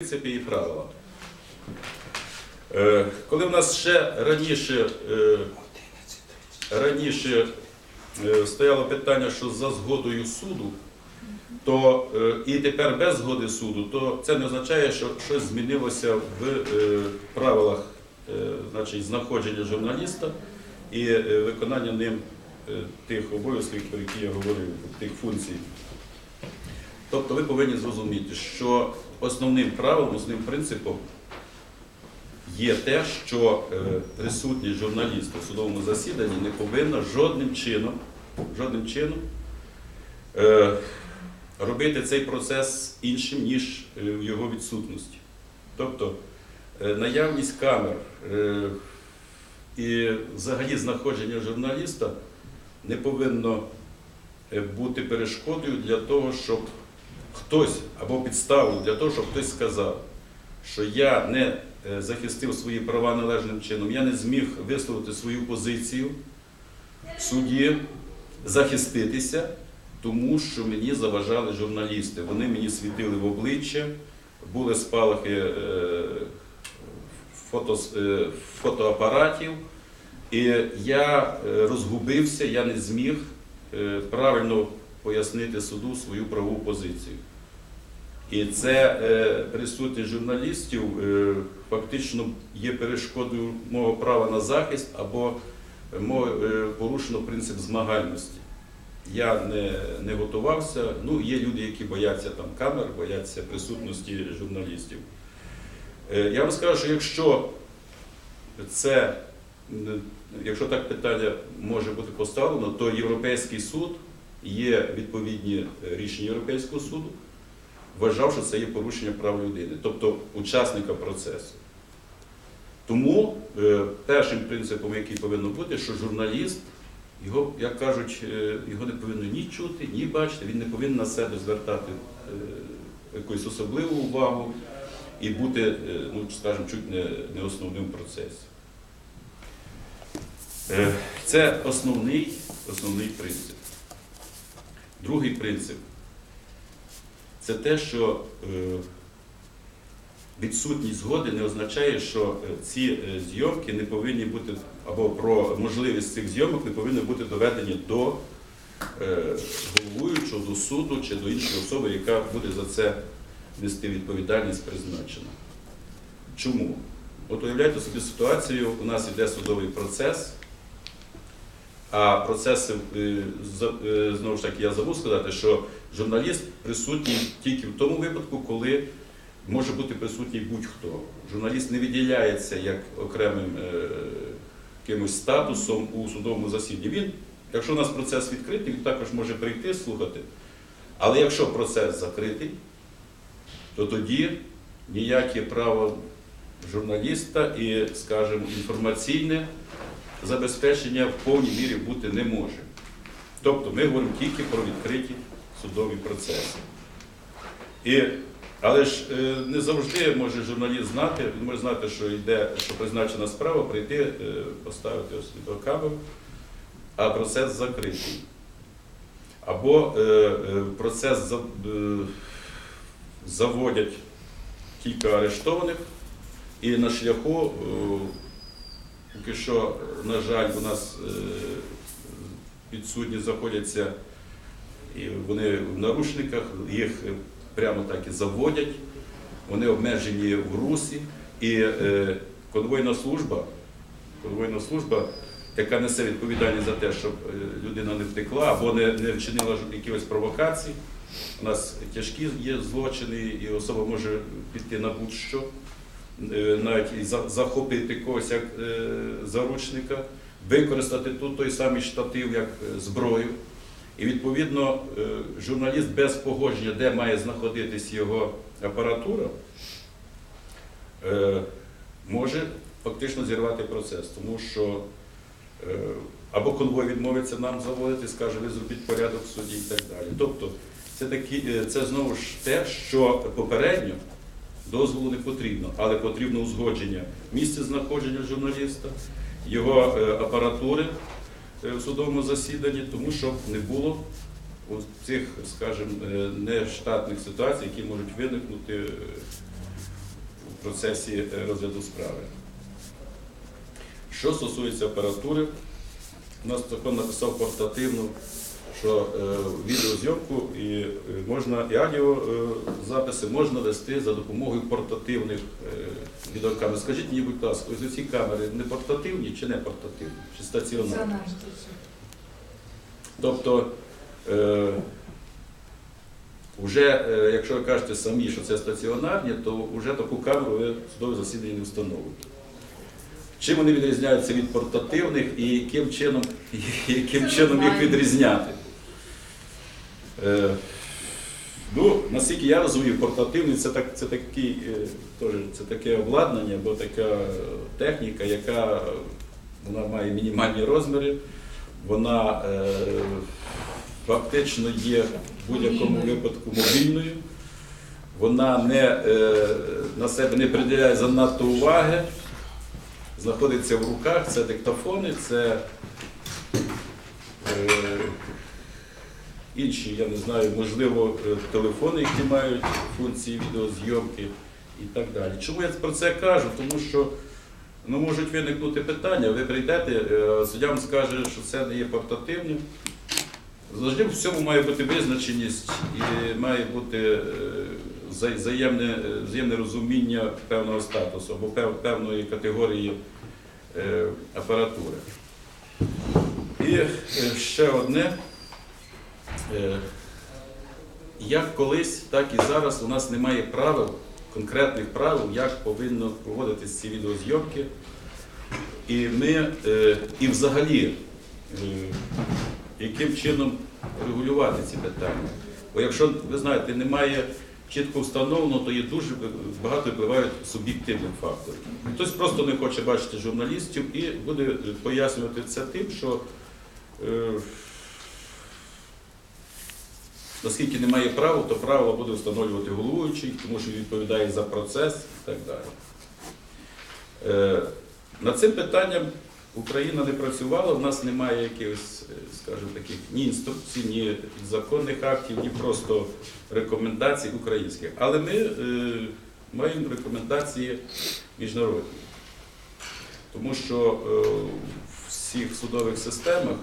принципі і правила. Е, Коли в нас ще раніше, е, раніше е, стояло питання, що за згодою суду, то і тепер без згоди суду, то це не означає, що щось змінилося в правилах значить, знаходження журналіста і виконання ним тих обов'язків, про які я говорив, тих функцій. Тобто ви повинні зрозуміти, що основним правилом, основним принципом є те, що е, присутність журналіста в судовому засіданні не повинна жодним чином, жодним чином е, робити цей процес іншим, ніж е, в його відсутності. Тобто наявність камер і взагалі знаходження журналіста не повинно бути перешкодою для того, щоб хтось або підставою для того, щоб хтось сказав, що я не е, захистив свої права належним чином, я не зміг висловити свою позицію в суді, захиститися, тому що мені заважали журналісти. Вони мені світили в обличчя, були спалахи е, фото, е, фотоапаратів, і я розгубився, я не зміг правильно пояснити суду свою правову позицію. І це е, присутність журналістів е, фактично є перешкодою мого права на захист або мо- е, порушено принцип змагальності. Я не, не готувався. Ну, є люди, які бояться там камер, бояться присутності журналістів. Е, я вам скажу, що якщо це, якщо так питання може бути поставлено, то Європейський суд є відповідні е, рішення Європейського суду, вважав, що це є порушення прав людини, тобто учасника процесу. Тому е, першим принципом, який повинен бути, що журналіст, його, як кажуть, е, його не повинно ні чути, ні бачити, він не повинен на себе звертати е, якусь особливу увагу і бути, е, ну, скажімо, чуть не, не основним в процесі. Е, Це основний, основний принцип. Другий принцип це те, що е, відсутність згоди не означає, що е, ці е, зйомки не повинні бути, або про можливість цих зйомок не повинні бути доведені до головуючого, до суду чи до іншої особи, яка буде за це нести відповідальність призначена. Чому? От уявляйте собі ситуацію, у нас йде судовий процес, а процеси, е, е, знову ж таки, я забув сказати, що журналіст присутній тільки в тому випадку, коли може бути присутній будь-хто. Журналіст не виділяється як окремим е, якимось статусом у судовому засіданні. Він, якщо у нас процес відкритий, він також може прийти слухати. Але якщо процес закритий, то тоді ніяке право журналіста і, скажімо, інформаційне забезпечення в повній мірі бути не може. Тобто ми говоримо тільки про відкриті судові процеси. І, але ж е, не завжди може журналіст знати, він може знати, що йде, що призначена справа, прийти, е, поставити ось відеокамеру, а процес закритий. Або е, процес за- заводять кілька арештованих, і на шляху, поки що, на жаль, у нас е, підсудні знаходяться і вони в наручниках, їх прямо так і заводять, вони обмежені в русі. І е, конвойна служба, конвойна служба, яка несе відповідальність за те, щоб е, людина не втекла або не, не вчинила якихось провокацій. У нас тяжкі є злочини, і особа може піти на будь-що, навіть захопити когось як е, заручника, використати тут той самий штатив як е, зброю. І відповідно е, журналіст без погодження, де має знаходитись його апаратура, е, може фактично зірвати процес, тому що е, або конвой відмовиться нам заводити, скаже, ви зробіть порядок в суді і так далі. Тобто це, такі, е, це знову ж те, що попередньо дозволу не потрібно, але потрібно узгодження місця знаходження журналіста, його е, апаратури е, в судовому засіданні, тому що не було цих, скажімо, е, нештатних ситуацій, які можуть виникнути в процесі розгляду справи. Що стосується апаратури, у нас закон написав портативну, що е, відеозйомку і е, можна і аудіозаписи можна вести за допомогою портативних е, відеокамер. Скажіть мені, будь ласка, ось ці камери не портативні чи не портативні, чи стаціонарні? Тобто, е, вже, е, якщо ви кажете самі, що це стаціонарні, то вже таку камеру ви судове засідання не встановите. Чим вони відрізняються від портативних і яким чином, яким чином їх відрізняти? Е, ну, наскільки я розумію, портативний це, так, це, такий, е, це таке обладнання або така техніка, яка е, вона має мінімальні розміри, вона е, фактично є в будь-якому випадку мобільною. Вона не, е, на себе не приділяє занадто уваги, знаходиться в руках, це диктофони, це е, інші, я не знаю, можливо, е, телефони, які мають функції відеозйомки і так далі. Чому я про це кажу? Тому що ну, можуть виникнути питання, ви прийдете, е, суддя скаже, що це не є портативним. Завжди в всьому має бути визначеність і має бути е, взаємне, взаємне розуміння певного статусу або певної категорії апаратури. І ще одне. Е, Як колись, так і зараз у нас немає правил, конкретних правил, як повинно проводитися ці відеозйомки. І ми, е, і взагалі, е, яким чином регулювати ці питання. Бо якщо ви знаєте, немає чітко встановлено, то є дуже багато впливають суб'єктивних факторів. Хтось просто не хоче бачити журналістів і буде пояснювати це тим, що Оскільки немає правил, то правила буде встановлювати головуючий, тому що відповідає за процес і так далі. Е, Над цим питанням Україна не працювала, в нас немає якихось, е, скажімо, таких ні інструкцій, ні законних актів, ні просто рекомендацій українських. Але ми е, маємо рекомендації міжнародні. Тому що е, в всіх судових системах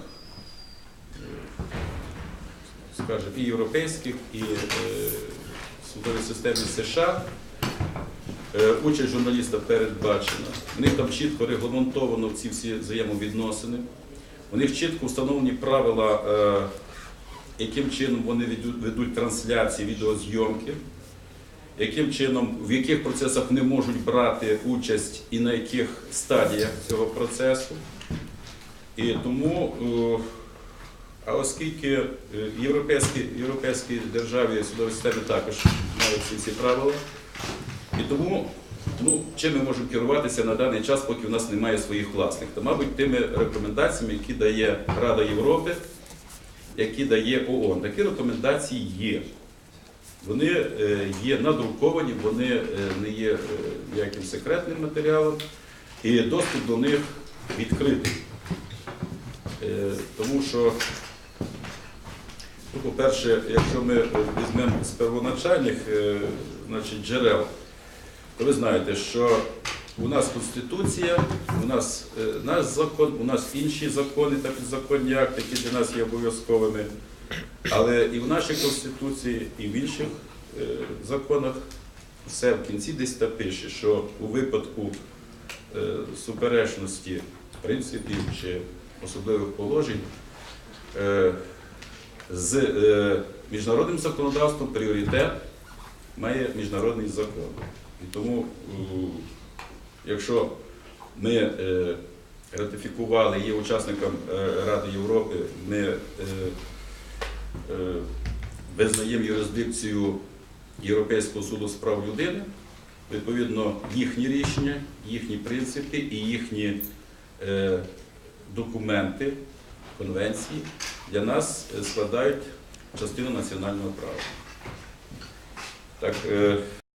е, скажімо, і європейських, і е, судовій системі США. Е, участь журналіста передбачена. У них там чітко регламентовано ці всі взаємовідносини. У них чітко встановлені правила, е, яким чином вони ведуть, трансляції, відеозйомки, яким чином, в яких процесах вони можуть брати участь і на яких стадіях цього процесу. І тому а оскільки е, європейські, європейські державі судові системи також мають всі ці правила, і тому ну, чим ми можемо керуватися на даний час, поки в нас немає своїх власних, то, мабуть, тими рекомендаціями, які дає Рада Європи, які дає ООН. Такі рекомендації є. Вони е, є надруковані, вони е, не є ніяким секретним матеріалом, і доступ до них відкритий. Тому що Ну, По-перше, якщо ми е, візьмемо з первоначальних е, значить, джерел, то ви знаєте, що у нас Конституція, у нас е, наш закон, у нас інші закони та підзаконні акти, які для нас є обов'язковими. Але і в нашій Конституції, і в інших законах все в кінці десь та пише, що у випадку суперечності принципів чи особливих положень. З е, міжнародним законодавством пріоритет має міжнародний закон. І тому, якщо ми е, ратифікували, є учасником е, Ради Європи, ми визнаємо юрисдикцію Європейського суду з прав людини, відповідно, їхні рішення, їхні принципи і їхні документи, конвенції для нас складають частину національного права. Так, е,